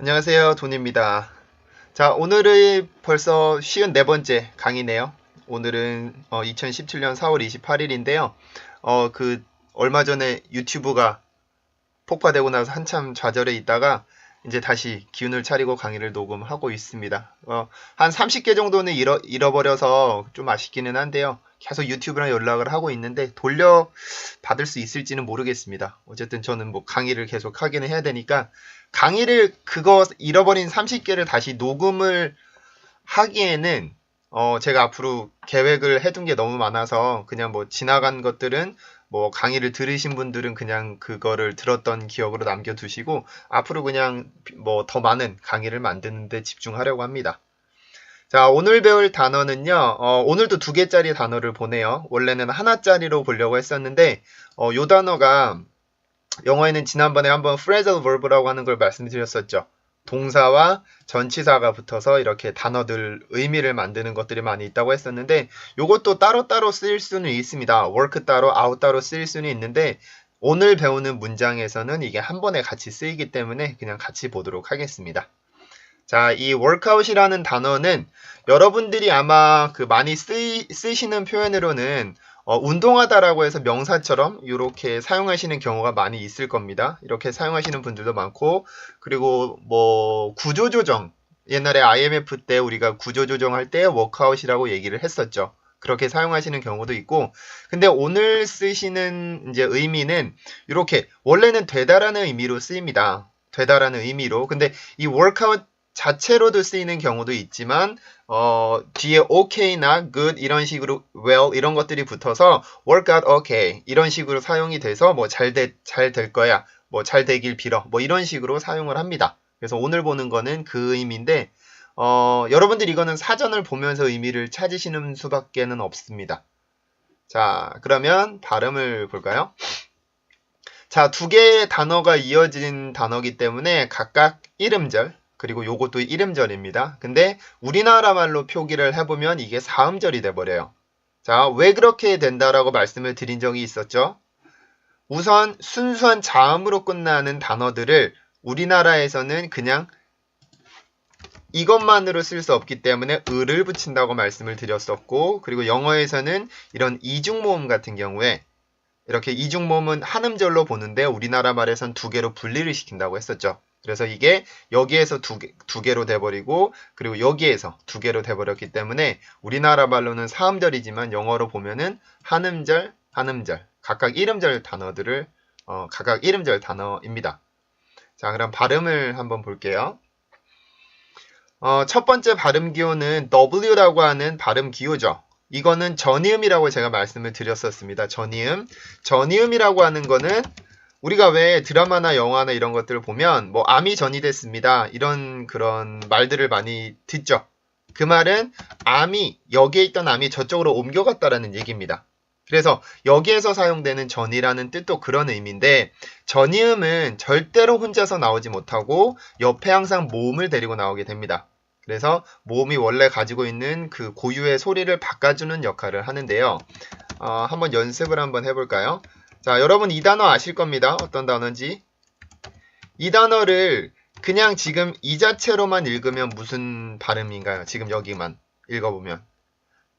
안녕하세요. 돈입니다. 자, 오늘의 벌써 쉬운 네 번째 강의네요. 오늘은 어, 2017년 4월 28일인데요. 어, 그 얼마 전에 유튜브가 폭파되고 나서 한참 좌절해 있다가 이제 다시 기운을 차리고 강의를 녹음하고 있습니다. 어, 한 30개 정도는 잃어, 잃어버려서 좀 아쉽기는 한데요. 계속 유튜브랑 연락을 하고 있는데 돌려 받을 수 있을지는 모르겠습니다. 어쨌든 저는 뭐 강의를 계속 하기는 해야 되니까 강의를 그거 잃어버린 30개를 다시 녹음을 하기에는 어 제가 앞으로 계획을 해둔 게 너무 많아서 그냥 뭐 지나간 것들은 뭐 강의를 들으신 분들은 그냥 그거를 들었던 기억으로 남겨두시고 앞으로 그냥 뭐 더 많은 강의를 만드는데 집중하려고 합니다. 자, 오늘 배울 단어는요, 어, 오늘도 두 개짜리 단어를 보내요. 원래는 하나짜리로 보려고 했었는데, 어, 요 단어가 영어에는 지난번에 한번 phrasal verb라고 하는 걸 말씀드렸었죠. 동사와 전치사가 붙어서 이렇게 단어들 의미를 만드는 것들이 많이 있다고 했었는데 이것도 따로따로 쓰일 수는 있습니다. work 따로 out 따로 쓰일 수는 있는데 오늘 배우는 문장에서는 이게 한 번에 같이 쓰이기 때문에 그냥 같이 보도록 하겠습니다. 자, 이 workout이라는 단어는 여러분들이 아마 그 많이 쓰이, 쓰시는 표현으로는 어, 운동하다라고 해서 명사처럼 이렇게 사용하시는 경우가 많이 있을 겁니다. 이렇게 사용하시는 분들도 많고 그리고 뭐 구조조정 옛날에 IMF 때 우리가 구조조정할 때 워크아웃이라고 얘기를 했었죠. 그렇게 사용하시는 경우도 있고 근데 오늘 쓰시는 이제 의미는 이렇게 원래는 되다라는 의미로 쓰입니다. 되다라는 의미로 근데 이 workout 자체로도 쓰이는 경우도 있지만 어, 뒤에 okay나 good 이런 식으로 well 이런 것들이 붙어서 work out okay 이런 식으로 사용이 돼서 뭐잘돼잘될 거야 뭐 잘 되길 빌어 뭐 이런 식으로 사용을 합니다. 그래서 오늘 보는 거는 그 의미인데 어, 여러분들 이거는 사전을 보면서 의미를 찾으시는 수밖에는 없습니다. 자, 그러면 발음을 볼까요? 자, 두 개의 단어가 이어진 단어기 때문에 각각 이름절, 그리고 요것도 이름절입니다. 근데 우리나라 말로 표기를 해보면 이게 사음절이 돼버려요. 자, 왜 그렇게 된다라고 말씀을 드린 적이 있었죠? 우선 순수한 자음으로 끝나는 단어들을 우리나라에서는 그냥 이것만으로 쓸 수 없기 때문에 을을 붙인다고 말씀을 드렸었고 그리고 영어에서는 이런 이중모음 같은 경우에 이렇게 이중모음은 한 음절로 보는데 우리나라 말에선 두 개로 분리를 시킨다고 했었죠. 그래서 이게 여기에서 두, 개, 두 개로 돼버리고 그리고 여기에서 두 개로 돼버렸기 때문에 우리나라 말로는 사음절이지만 영어로 보면은 한음절, 한음절 각각 이름절 단어들을 어, 각각 이름절 단어입니다. 자 그럼 발음을 한번 볼게요. 어, 첫 번째 발음 기호는 W라고 하는 발음 기호죠. 이거는 전이음이라고 제가 말씀을 드렸었습니다. 전이음. 전이음이라고 하는 거는 우리가 왜 드라마나 영화나 이런 것들을 보면 뭐 암이 전이됐습니다. 이런 그런 말들을 많이 듣죠. 그 말은 암이 여기에 있던 암이 저쪽으로 옮겨갔다라는 얘기입니다. 그래서 여기에서 사용되는 전이라는 뜻도 그런 의미인데 전이음은 절대로 혼자서 나오지 못하고 옆에 항상 모음을 데리고 나오게 됩니다. 그래서 모음이 원래 가지고 있는 그 고유의 소리를 바꿔주는 역할을 하는데요. 어, 한번 연습을 한번 해볼까요? 자, 여러분 이 단어 아실 겁니다. 어떤 단어인지. 이 단어를 그냥 지금 이 자체로만 읽으면 무슨 발음인가요? 지금 여기만 읽어보면.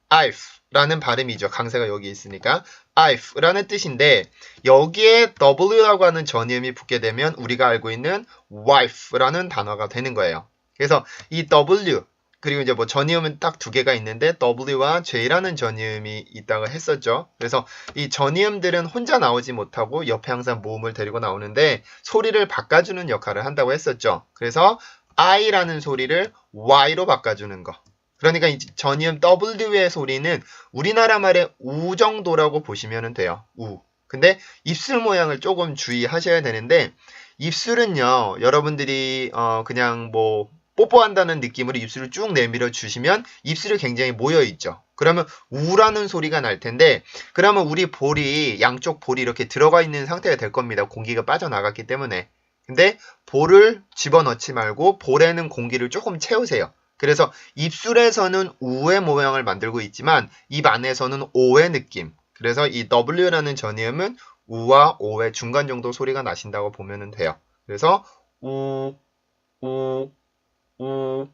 I've 라는 발음이죠. 강세가 여기 있으니까. I've 라는 뜻인데 여기에 W라고 하는 전이음이 붙게 되면 우리가 알고 있는 wife라는 단어가 되는 거예요. 그래서 이 W 그리고 이제 뭐 전이음은 딱 두 개가 있는데 W와 J라는 전이음이 있다고 했었죠. 그래서 이 전이음들은 혼자 나오지 못하고 옆에 항상 모음을 데리고 나오는데 소리를 바꿔주는 역할을 한다고 했었죠. 그래서 I라는 소리를 Y로 바꿔주는 거. 그러니까 이 전이음 W의 소리는 우리나라 말의 우 정도라고 보시면 돼요. 우. 근데 입술 모양을 조금 주의하셔야 되는데 입술은요 여러분들이 어 그냥 뭐 뽀뽀한다는 느낌으로 입술을 쭉 내밀어 주시면 입술이 굉장히 모여 있죠. 그러면 우라는 소리가 날 텐데 그러면 우리 볼이 양쪽 볼이 이렇게 들어가 있는 상태가 될 겁니다. 공기가 빠져나갔기 때문에. 근데 볼을 집어넣지 말고 볼에는 공기를 조금 채우세요. 그래서 입술에서는 우의 모양을 만들고 있지만 입 안에서는 오의 느낌. 그래서 이 W라는 전이음은 우와 오의 중간 정도 소리가 나신다고 보면 돼요. 그래서 우, 우, 우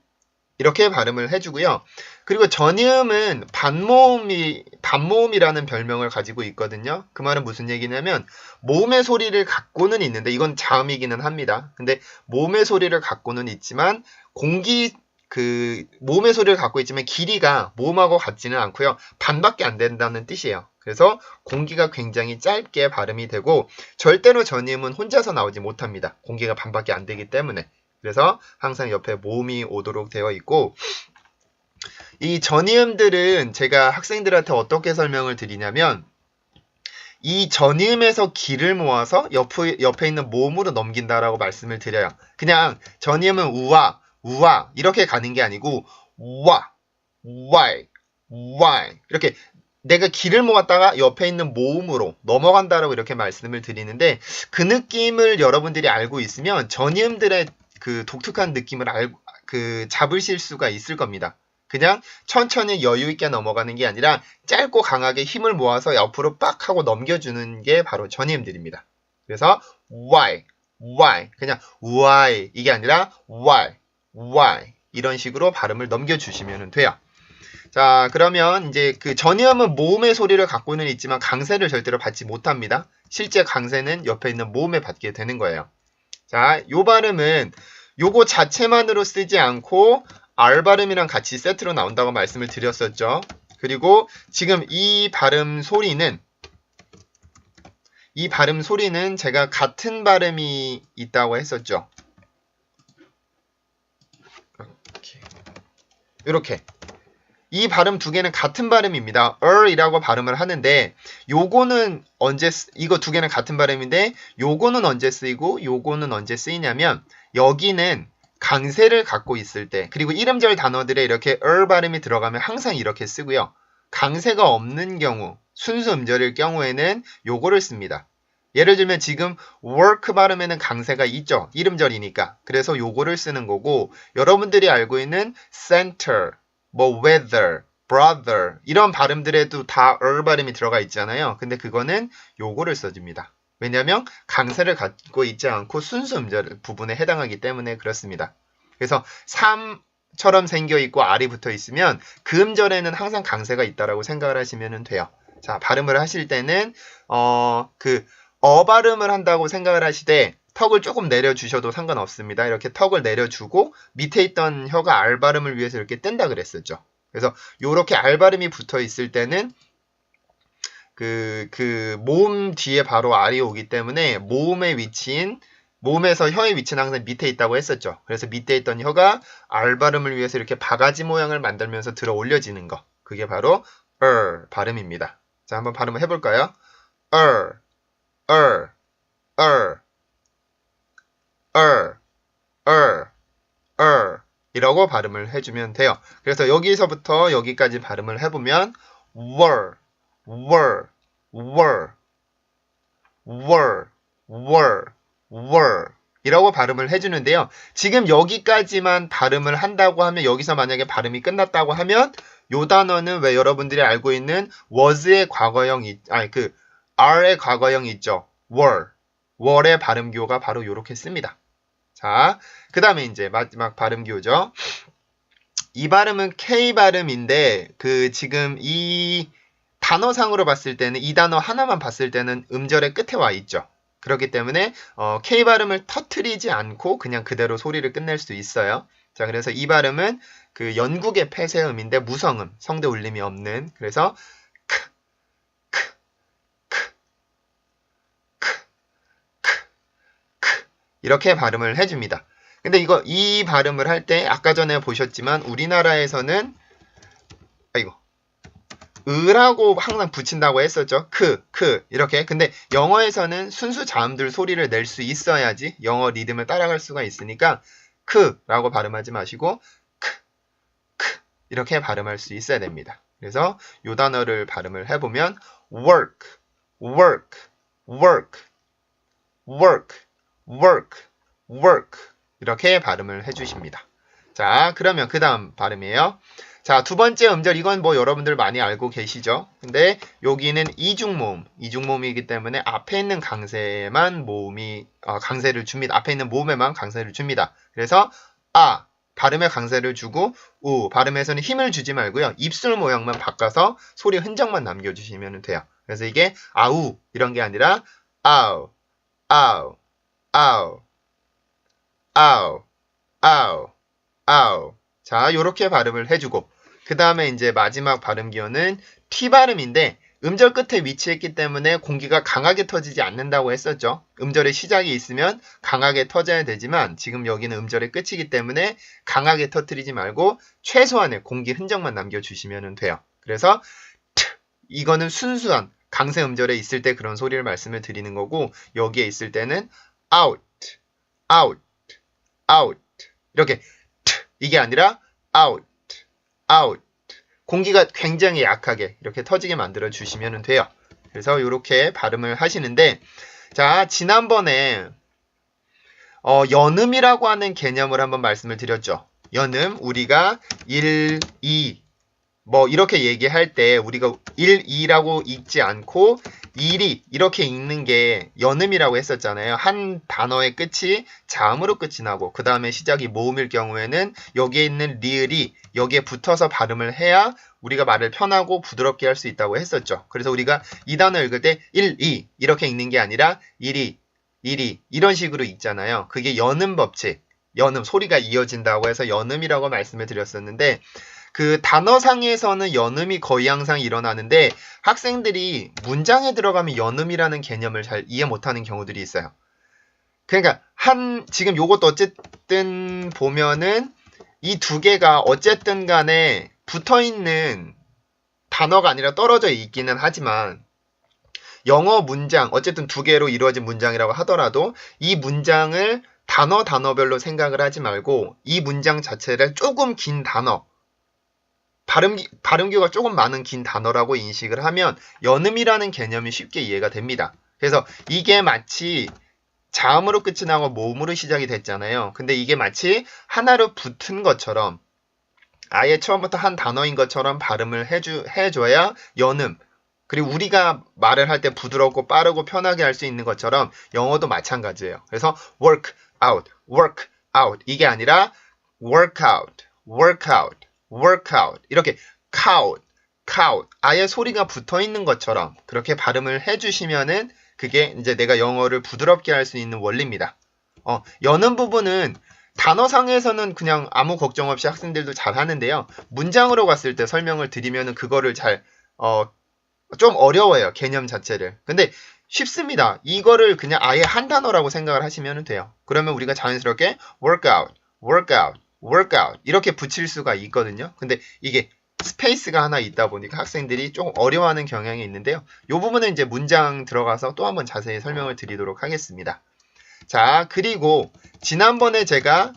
이렇게 발음을 해주고요. 그리고 전이음은 반모음이 반모음이라는 별명을 가지고 있거든요. 그 말은 무슨 얘기냐면 모음의 소리를 갖고는 있는데 이건 자음이기는 합니다. 근데 모음의 소리를 갖고는 있지만 공기 그 모음의 소리를 갖고 있지만 길이가 모음하고 같지는 않고요. 반밖에 안 된다는 뜻이에요. 그래서 공기가 굉장히 짧게 발음이 되고 절대로 전이음은 혼자서 나오지 못합니다. 공기가 반밖에 안 되기 때문에. 그래서 항상 옆에 모음이 오도록 되어 있고 이 전이음들은 제가 학생들한테 어떻게 설명을 드리냐면 이 전이음에서 기를 모아서 옆에, 옆에 있는 모음으로 넘긴다라고 말씀을 드려요. 그냥 전이음은 우와, 우와 이렇게 가는 게 아니고 와, 와이, 와이 이렇게 내가 기를 모았다가 옆에 있는 모음으로 넘어간다라고 이렇게 말씀을 드리는데 그 느낌을 여러분들이 알고 있으면 전이음들의 그 독특한 느낌을 알, 그 잡으실 수가 있을 겁니다. 그냥 천천히 여유 있게 넘어가는 게 아니라 짧고 강하게 힘을 모아서 옆으로 빡 하고 넘겨주는 게 바로 전임들입니다. 그래서 why, why 그냥 why 이게 아니라 why, why 이런 식으로 발음을 넘겨주시면 돼요. 자 그러면 이제 그 전이음은 모음의 소리를 갖고는 있지만 강세를 절대로 받지 못합니다. 실제 강세는 옆에 있는 모음에 받게 되는 거예요. 자, 요 발음은 요거 자체만으로 쓰지 않고 R 발음이랑 같이 세트로 나온다고 말씀을 드렸었죠. 그리고 지금 이 발음 소리는 이 발음 소리는 제가 같은 발음이 있다고 했었죠. 이렇게. 이렇게. 이 발음 두 개는 같은 발음입니다. er이라고 발음을 하는데 요거는 언제 쓰, 이거 두 개는 같은 발음인데 요거는 언제 쓰이고 요거는 언제 쓰이냐면 여기는 강세를 갖고 있을 때 그리고 이름절 단어들에 이렇게 er 발음이 들어가면 항상 이렇게 쓰고요. 강세가 없는 경우 순수 음절일 경우에는 요거를 씁니다. 예를 들면 지금 work 발음에는 강세가 있죠. 이름절이니까. 그래서 요거를 쓰는 거고 여러분들이 알고 있는 center 뭐 whether, brother 이런 발음들에도 다 er 발음이 들어가 있잖아요. 근데 그거는 요거를 써줍니다. 왜냐하면 강세를 갖고 있지 않고 순수 음절 부분에 해당하기 때문에 그렇습니다. 그래서 3처럼 생겨 있고 R이 붙어 있으면 그 음절에는 항상 강세가 있다라고 생각을 하시면 돼요. 자, 발음을 하실 때는 어, 그 어 발음을 한다고 생각을 하시되 턱을 조금 내려주셔도 상관없습니다. 이렇게 턱을 내려주고 밑에 있던 혀가 알 발음을 위해서 이렇게 뗀다 그랬었죠. 그래서 이렇게 알 발음이 붙어 있을 때는 그, 그, 모음 뒤에 바로 알이 오기 때문에 모음의 위치인, 모음에서 혀의 위치는 항상 밑에 있다고 했었죠. 그래서 밑에 있던 혀가 알 발음을 위해서 이렇게 바가지 모양을 만들면서 들어 올려지는 거. 그게 바로 er 발음입니다. 자, 한번 발음을 해볼까요? er, er, er. Er, er 이라고 발음을 해주면 돼요. 그래서 여기서부터 여기까지 발음을 해보면 were, were, were, were, were, were 이라고 발음을 해주는데요. 지금 여기까지만 발음을 한다고 하면 여기서 만약에 발음이 끝났다고 하면 요 단어는 왜 여러분들이 알고 있는 was의 과거형, 아니 그 are의 과거형 있죠. were, were의 발음교가 바로 이렇게 씁니다. 자, 그 다음에 이제 마지막 발음 기호죠. 이 발음은 K 발음인데, 그 지금 이 단어상으로 봤을 때는 이 단어 하나만 봤을 때는 음절의 끝에 와 있죠. 그렇기 때문에 어, K 발음을 터트리지 않고 그냥 그대로 소리를 끝낼 수 있어요. 자, 그래서 이 발음은 그 영국의 폐쇄음인데 무성음, 성대 울림이 없는. 그래서 이렇게 발음을 해줍니다. 근데 이거 이 발음을 할 때 아까 전에 보셨지만 우리나라에서는 아이고 으라고 항상 붙인다고 했었죠. 크, 크 이렇게. 근데 영어에서는 순수 자음들 소리를 낼 수 있어야지 영어 리듬을 따라갈 수가 있으니까 크라고 발음하지 마시고 크, 크 이렇게 발음할 수 있어야 됩니다. 그래서 이 단어를 발음을 해보면 work, work, work, work work, work 이렇게 발음을 해주십니다. 자, 그러면 그 다음 발음이에요. 자, 두 번째 음절 이건 뭐 여러분들 많이 알고 계시죠? 근데 여기는 이중 모음, 이중 모음이기 때문에 앞에 있는 강세만 모음이 어, 강세를 줍니다. 앞에 있는 모음에만 강세를 줍니다. 그래서 아 발음에 강세를 주고 우 발음에서는 힘을 주지 말고요. 입술 모양만 바꿔서 소리 흔적만 남겨주시면 돼요. 그래서 이게 아우 이런 게 아니라 아우 아우 아우 아우 아우 아우 자 요렇게 발음을 해주고 그 다음에 이제 마지막 발음 기호는 T 발음인데 음절 끝에 위치했기 때문에 공기가 강하게 터지지 않는다고 했었죠. 음절의 시작이 있으면 강하게 터져야 되지만 지금 여기는 음절의 끝이기 때문에 강하게 터뜨리지 말고 최소한의 공기 흔적만 남겨주시면 돼요. 그래서 트 이거는 순수한 강세 음절에 있을 때 그런 소리를 말씀을 드리는 거고 여기에 있을 때는 out, out, out 이렇게 트 이게 아니라 out, out 공기가 굉장히 약하게 이렇게 터지게 만들어 주시면 돼요. 그래서 이렇게 발음을 하시는데 자 지난번에 어, 연음이라고 하는 개념을 한번 말씀을 드렸죠. 연음 우리가 1, 2, 뭐 이렇게 얘기할 때 우리가 1, 2라고 읽지 않고 1이 이렇게 읽는 게 연음이라고 했었잖아요. 한 단어의 끝이 자음으로 끝이 나고 그 다음에 시작이 모음일 경우에는 여기에 있는 리을이 여기에 붙어서 발음을 해야 우리가 말을 편하고 부드럽게 할 수 있다고 했었죠. 그래서 우리가 이 단어 읽을 때 1, 2 이렇게 읽는 게 아니라 1이, 1이 이런 식으로 읽잖아요. 그게 연음 법칙, 연음, 소리가 이어진다고 해서 연음이라고 말씀을 드렸었는데 그 단어상에서는 연음이 거의 항상 일어나는데 학생들이 문장에 들어가면 연음이라는 개념을 잘 이해 못하는 경우들이 있어요. 그러니까 한 지금 요것도 어쨌든 보면은 이 두 개가 어쨌든 간에 붙어 있는 단어가 아니라 떨어져 있기는 하지만 영어 문장 어쨌든 두 개로 이루어진 문장이라고 하더라도 이 문장을 단어 단어별로 생각을 하지 말고 이 문장 자체를 조금 긴 단어 발음, 발음규가 조금 많은 긴 단어라고 인식을 하면 연음이라는 개념이 쉽게 이해가 됩니다. 그래서 이게 마치 자음으로 끝이 나고 모음으로 시작이 됐잖아요. 근데 이게 마치 하나로 붙은 것처럼 아예 처음부터 한 단어인 것처럼 발음을 해주, 해줘야 연음. 그리고 우리가 말을 할 때 부드럽고 빠르고 편하게 할 수 있는 것처럼 영어도 마찬가지예요. 그래서 work out, work out. 이게 아니라 work out, work out, work out. 이렇게 count, count. 아예 소리가 붙어 있는 것처럼 그렇게 발음을 해주시면은 그게 이제 내가 영어를 부드럽게 할 수 있는 원리입니다. 어, 여는 부분은 단어상에서는 그냥 아무 걱정 없이 학생들도 잘 하는데요. 문장으로 갔을 때 설명을 드리면은 그거를 잘, 어, 좀 어려워요. 개념 자체를. 근데 쉽습니다. 이거를 그냥 아예 한 단어라고 생각을 하시면 돼요. 그러면 우리가 자연스럽게 workout, workout, workout 이렇게 붙일 수가 있거든요. 근데 이게 스페이스가 하나 있다 보니까 학생들이 좀 어려워하는 경향이 있는데요. 이 부분은 이제 문장 들어가서 또 한번 자세히 설명을 드리도록 하겠습니다. 자, 그리고 지난번에 제가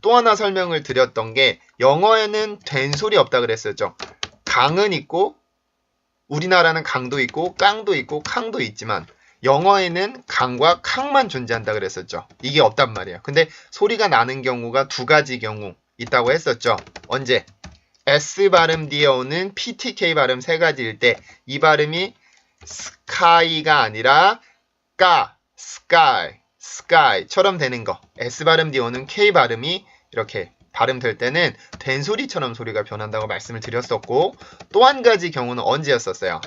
또 하나 설명을 드렸던 게 영어에는 된 소리 없다 그랬었죠. 강은 있고 우리나라는 강도 있고 깡도 있고 캉도 있지만 영어에는 강과 캉만 존재한다 그랬었죠. 이게 없단 말이에요. 근데 소리가 나는 경우가 두 가지 경우 있다고 했었죠. 언제? S 발음 뒤에 오는 PTK 발음 세 가지일 때 이 발음이 스카이가 아니라 까, 스카이 sky처럼 되는 거. S 발음 뒤에 오는 K 발음이 이렇게 발음될 때는 된 소리처럼 소리가 변한다고 말씀을 드렸었고 또 한 가지 경우는 언제였었어요?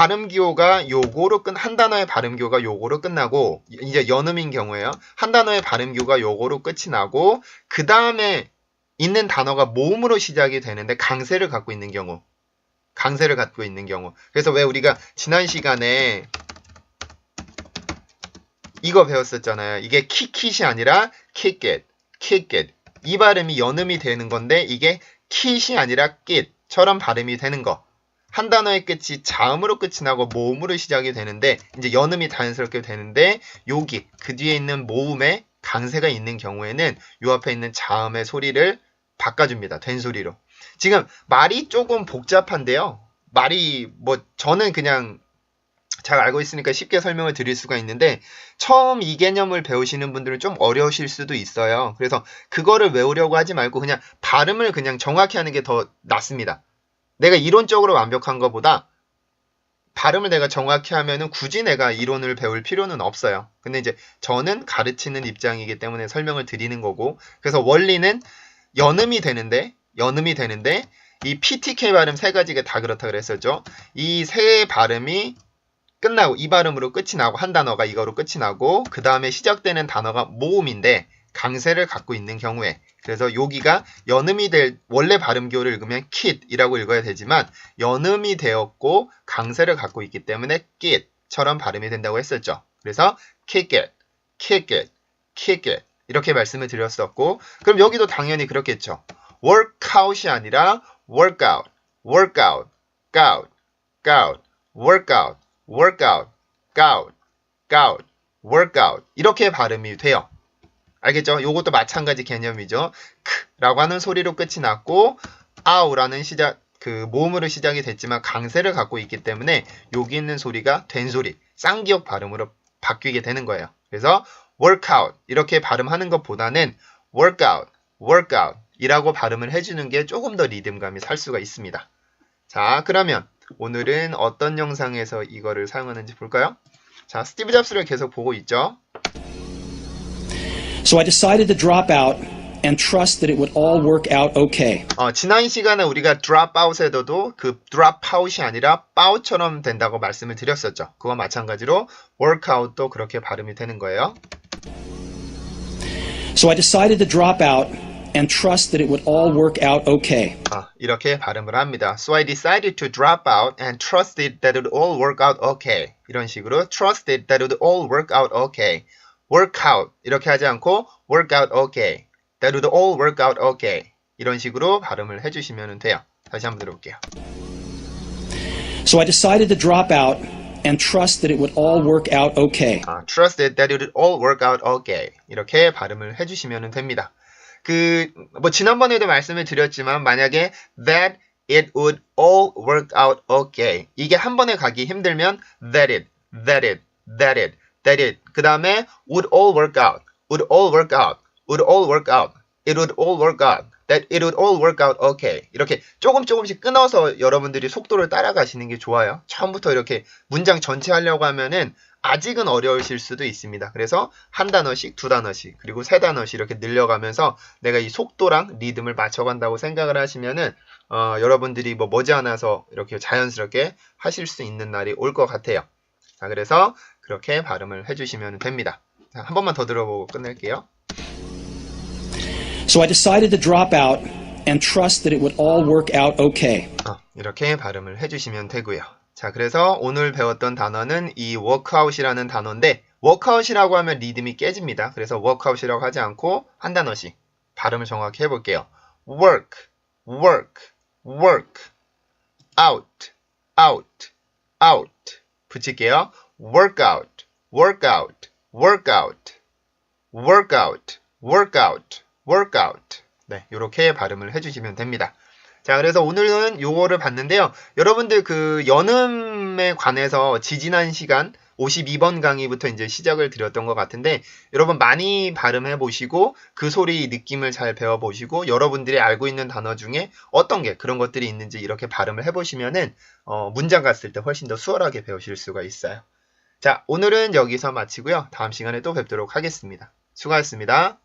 발음 기호가 요거로 끝, 한 단어의 발음 기호가 요거로 끝나고, 이제 연음인 경우에요. 한 단어의 발음 기호가 요거로 끝이 나고, 그 다음에 있는 단어가 모음으로 시작이 되는데 강세를 갖고 있는 경우. 강세를 갖고 있는 경우. 그래서 왜 우리가 지난 시간에 이거 배웠었잖아요. 이게 키킷이 아니라 키겟, 키겟. 이 발음이 연음이 되는 건데 이게 킷이 아니라 깃처럼 발음이 되는 거. 한 단어의 끝이 자음으로 끝이 나고 모음으로 시작이 되는데 이제 연음이 자연스럽게 되는데 여기 그 뒤에 있는 모음에 강세가 있는 경우에는 요 앞에 있는 자음의 소리를 바꿔줍니다. 된 소리로. 지금 말이 조금 복잡한데요. 말이 뭐 저는 그냥 잘 알고 있으니까 쉽게 설명을 드릴 수가 있는데 처음 이 개념을 배우시는 분들은 좀 어려우실 수도 있어요. 그래서 그거를 외우려고 하지 말고 그냥 발음을 그냥 정확히 하는 게 더 낫습니다. 내가 이론적으로 완벽한 것보다 발음을 내가 정확히 하면은 굳이 내가 이론을 배울 필요는 없어요. 근데 이제 저는 가르치는 입장이기 때문에 설명을 드리는 거고 그래서 원리는 연음이 되는데 연음이 되는데 이 PTK 발음 세 가지가 다 그렇다 그랬었죠. 이 세 발음이 끝나고 이 발음으로 끝이 나고 한 단어가 이거로 끝이 나고 그 다음에 시작되는 단어가 모음인데 강세를 갖고 있는 경우에 그래서 여기가 연음이 될 원래 발음교를 읽으면 kit이라고 읽어야 되지만 연음이 되었고 강세를 갖고 있기 때문에 kit처럼 발음이 된다고 했었죠. 그래서 kick it, kick it, kick it 이렇게 말씀을 드렸었고 그럼 여기도 당연히 그렇겠죠. workout이 아니라 workout, workout, gout, gout, workout, workout, gout, gout, workout 이렇게 발음이 돼요. 알겠죠? 요것도 마찬가지 개념이죠. 크라고 하는 소리로 끝이 났고 아우라는 시작 그 모음으로 시작이 됐지만 강세를 갖고 있기 때문에 여기 있는 소리가 된 소리, 쌍기역 발음으로 바뀌게 되는 거예요. 그래서 workout 이렇게 발음하는 것보다는 workout, workout 이라고 발음을 해주는 게 조금 더 리듬감이 살 수가 있습니다. 자, 그러면 오늘은 어떤 영상에서 이거를 사용하는지 볼까요? 자, 스티브 잡스를 계속 보고 있죠. So I decided to drop out and trust that it would all work out okay. 어, 지난 시간에 우리가 drop out에서도 그 drop out이 아니라 out처럼 된다고 말씀을 드렸었죠. 그와 마찬가지로 work out도 그렇게 발음이 되는 거예요. So I decided to drop out and trust that it would all work out okay. 아, 이렇게 발음을 합니다. So I decided to drop out and trusted that it would all work out okay. 이런 식으로 trusted that it would all work out okay. Work out 이렇게 하지 않고 work out okay. that would all work out okay. 이런 식으로 발음을 해주시면 돼요. 다시 한번 들어볼게요. So I decided to drop out and trust that it would all work out okay. 아, trusted that it would all work out okay. 이렇게 발음을 해주시면 됩니다. 그, 뭐, 지난번에도 말씀을 드렸지만, 만약에 that it would all work out okay. 이게 한 번에 가기 힘들면, that it, that it, that it, that it. 그 다음에, would all work out, would all work out, would all work out, it would all work out, that it would all work out okay. 이렇게 조금 조금씩 끊어서 여러분들이 속도를 따라가시는 게 좋아요. 처음부터 이렇게 문장 전체 하려고 하면은, 아직은 어려우실 수도 있습니다. 그래서 한 단어씩, 두 단어씩, 그리고 세 단어씩 이렇게 늘려가면서 내가 이 속도랑 리듬을 맞춰간다고 생각을 하시면은 어, 여러분들이 뭐 머지않아서 이렇게 자연스럽게 하실 수 있는 날이 올 것 같아요. 자, 그래서 그렇게 발음을 해주시면 됩니다. 자, 한 번만 더 들어보고 끝낼게요. So I decided to drop out and trust that it would all work out okay. 어, 이렇게 발음을 해주시면 되고요. 자, 그래서 오늘 배웠던 단어는 이 workout이라는 단어인데 workout이라고 하면 리듬이 깨집니다. 그래서 workout이라고 하지 않고 한 단어씩 발음을 정확히 해볼게요. work, work, work, out, out, out 붙일게요. Workout, workout, workout, workout, workout, workout. 네, 이렇게 발음을 해주시면 됩니다. 자, 그래서 오늘은 요거를 봤는데요. 여러분들 그 연음에 관해서 지지난 시간 52번 강의부터 이제 시작을 드렸던 것 같은데 여러분 많이 발음해 보시고 그 소리 느낌을 잘 배워 보시고 여러분들이 알고 있는 단어 중에 어떤 게 그런 것들이 있는지 이렇게 발음을 해 보시면은 어, 문장 갔을 때 훨씬 더 수월하게 배우실 수가 있어요. 자, 오늘은 여기서 마치고요. 다음 시간에 또 뵙도록 하겠습니다. 수고하셨습니다.